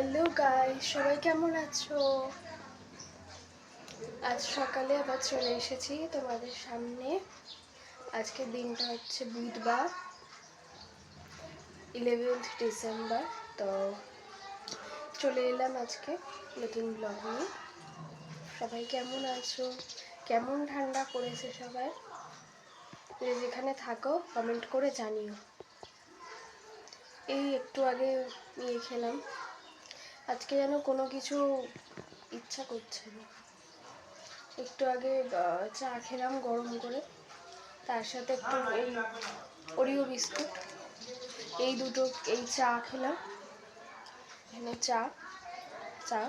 Hello guy সবাই কেমন আছো? আজ সকালে আবার চলে এসেছি তোমাদের সামনে। আজকে দিনটা হচ্ছে বুধবার ইলেভেন্থ ডিসেম্বর তো চলে এলাম আজকে নতুন ব্লগ নিয়ে। সবাই কেমন আছো? কেমন ঠান্ডা পড়েছে সবাই? যে যেখানে থাকো কমেন্ট করে জানিও। এই একটু আগে নিয়ে খেলাম। আজকে যেন কোনো কিছু ইচ্ছা করছে না। একটু আগে চা খেলাম গরম করে। তার সাথে একটু এই ওরিও বিস্কুট। এই দুটো, এই চা খেলাম। এখানে চা চা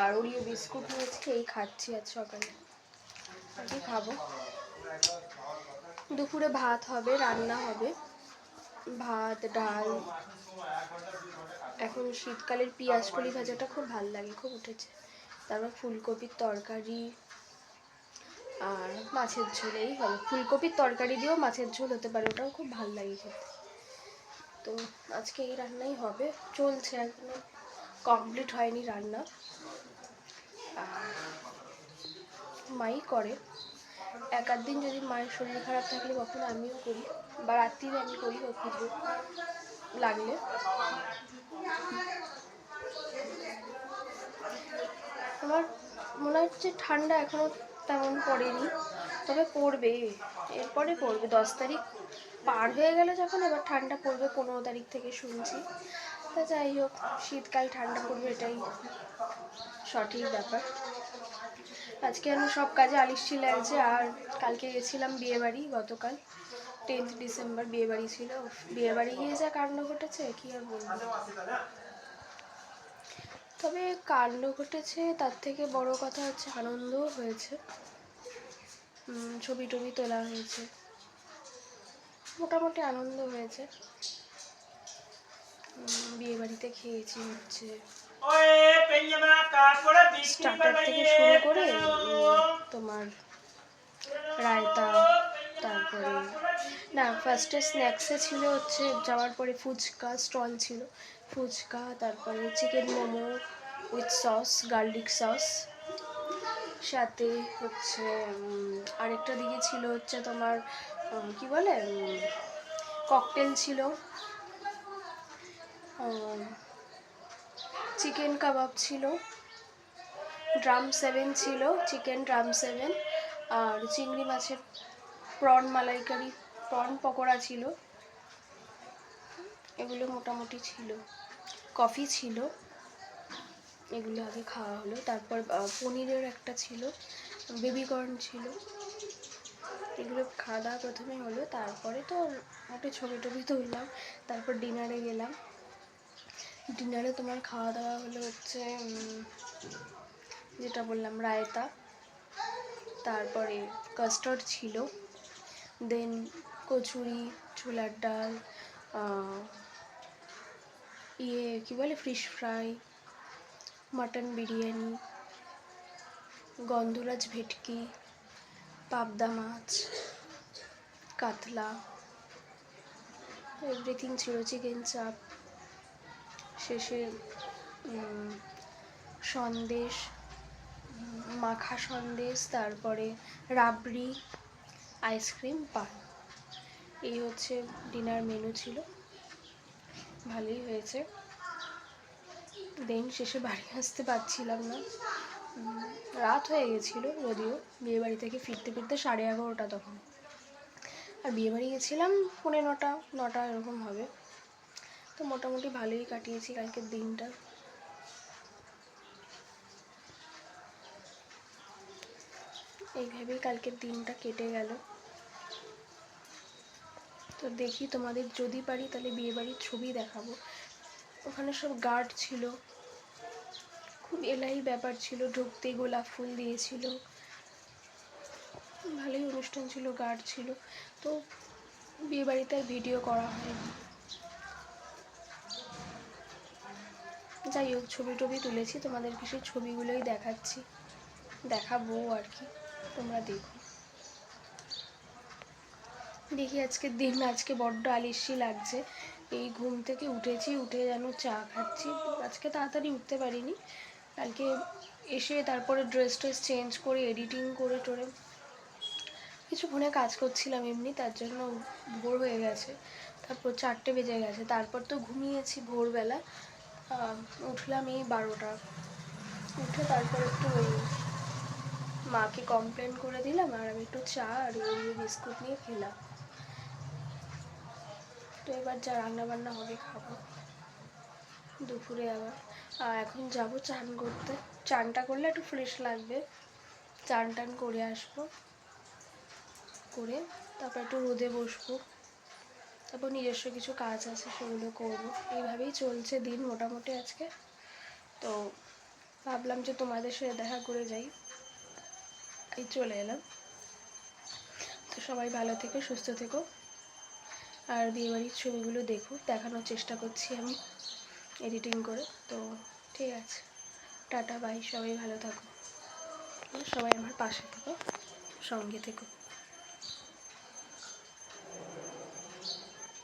আর ওরিও বিস্কুট নিয়েছি। এই খাচ্ছি আজ সকালে। আর কি খাব। দুপুরে ভাত হবে, রান্না হবে। ভাত, ডাল এখন শীতকালের পেঁয়াজ কলি ভাজাটা খুব ভালো লাগে, খুব উঠেছে। তারপর ফুলকপির তরকারি আর মাছের ঝোল, এই হবে ফুলকপির তরকারি দিয়েও মাছের ঝোল হতে পারে, ওটাও খুব ভালো লাগে খেতে। তো আজকে এই রান্নাই হবে। চলছে এখনও, কমপ্লিট হয়নি রান্না। মাই করে। এক আধ দিন যদি মায়ের শরীর খারাপ থাকলে কখনো আমিও করি, বা রাত্রিরে আমি করি ও কিছু লাগলে। আমার মনে হচ্ছে ঠান্ডা এখনও তেমন পড়েনি, তবে পড়বে এরপরে পড়বে, দশ তারিখ পার হয়ে গেলে যখন, এবার ঠান্ডা পড়বে পনেরো তারিখ থেকে শুনছি। তা যাই হোক, শীতকাল ঠান্ডা পড়বে এটাই সঠিক ব্যাপার। আজকে আমি সব কাজে আলিস্যি লাগছে আর কালকে গেছিলাম বিয়েবাড়ি গতকাল। টেন্থ ডিসেম্বর বিয়েবাড়ি ছিল। বিয়েবাড়ি গিয়ে যা কাণ্ড ঘটেছে কি আর বলব? তবে কাণ্ড ঘটেছে তার থেকে বড় কথা হচ্ছে আনন্দও হয়েছে। ছবি টবি তোলা হয়েছে। মোটামুটি আনন্দ হয়েছে। উম, বিয়েবাড়িতে খেয়েছি হচ্ছে। স্টার্টার থেকে শুরু করে উম, তোমার রায়তা তারপরে না ফার্স্টে স্ন্যাক্সে ছিল হচ্ছে, যাওয়ার পরে ফুচকা স্টল ছিল। ফুচকা, তারপরে chicken momo with sauce garlic sauce সাথে হচ্ছে আরেকটা দিকে ছিল হচ্ছে তোমার কি বলে ককটেল ছিল। চিকেন কাবাব ছিল। ড্রাম সেভেন ছিল চিকেন ড্রাম সেভেন আর চিংড়ি মাছের প্রন মালাইকারি। প্রন পকোড়া ছিল। এগুলো মোটামুটি ছিল। কফি ছিল। এগুলো আগে খাওয়া হলো। তারপর পনিরের একটা ছিল। বেবিকর্ন ছিল। এগুলো খাওয়া দাওয়া প্রথমে হলো। তারপরে তো একটা ছবি টবি তুললাম। তারপর ডিনারে গেলাম। ডিনারে তোমার খাওয়া দাওয়া হলো হচ্ছে যেটা বললাম, রায়তা। তারপরে কাস্টার্ড ছিল। দেন কচুরি, ছোলার ডাল ইয়ে কী বলে? ফিশ ফ্রাই মাটন বিরিয়ানি, গন্ধরাজ ভেটকি, পাবদা মাছ, কাতলা এভরিথিং ছিল চিকেন চাপ শেষে সন্দেশ, মাখা সন্দেশ, তারপরে রাবড়ি আইসক্রিম পান। এই হচ্ছে ডিনার মেনু ছিল। ভালোই হয়েছে। দেন শেষে বাড়ি আসতে পারছিলাম না। রাত হয়ে গেছিল যদিও। বিয়েবাড়ি থেকে ফিরতে ফিরতে সাড়ে এগারোটা তখন। আর বিয়েবাড়ি গেছিলাম পৌনে নটা নটা এরকম হবে। তো মোটামুটি ভালোই কাটিয়েছি কালকের দিনটা। এইভাবেই কালকের দিনটা কেটে গেল। তো দেখি তোমাদের যদি পারি তাহলে বিয়েবাড়ির ছবি দেখাবো। ওখানে সব গার্ড ছিল। খুব এলাই ব্যাপার ছিল, ঢুকতে গোলাপ ফুল দিয়েছিল। ভালোই অনুষ্ঠান ছিল গার্ড ছিল। তো বিয়েবাড়িতে আর ভিডিও করা হয়নি। যাই হোক, ছবি টবি তুলেছি, তোমাদেরকে সেই ছবিগুলোই দেখাচ্ছি। দেখাবো আর কি, তোমরা দেখো। দেখি আজকের দিন, আজকে বড্ড আলিস্যি লাগছে। এই ঘুম থেকে উঠেছি, উঠে যেন চা খাচ্ছি। আজকে তাড়াতাড়ি উঠতে পারিনি। কালকে এসে তারপরে ড্রেস ট্রেস চেঞ্জ করে এডিটিং করে টোরে কিছু ফোনে কাজ করছিলাম এমনি, তার জন্য ভোর হয়ে গেছে। তারপর চারটে বেজে গেছে। তারপর তো ঘুমিয়েছি ভোরবেলা। উঠলাম এই বারোটা। উঠে তারপর একটু ওই মাকে কমপ্লেন করে দিলাম, আর আমি একটু চা আর ওই বিস্কুট নিয়ে খেলাম। এবার যা রান্না বান্না হবে খাব। দুপুরে আবার। আর এখন যাব চান করতে। চানটা করলে একটু ফ্রেশ লাগবে। চান টান করে আসব। করে তারপর একটু রোদে বসবো। তারপর নিজস্ব কিছু কাজ আছে সেগুলো করব। এইভাবেই চলছে দিন মোটামুটি আজকে। তো ভাবলাম যে তোমাদের সাথে দেখা করে যাই। এই চলে এলাম। তো সবাই ভালো থেকো, সুস্থ থেকো। আর বিয়েবাড়ির ছবিগুলো দেখুক, দেখানোর চেষ্টা করছি আমি এডিটিং করে। তো ঠিক আছে, টাটা বাই সবাই ভালো থাকো। সবাই আমার পাশে থেকো, সঙ্গে থেকো।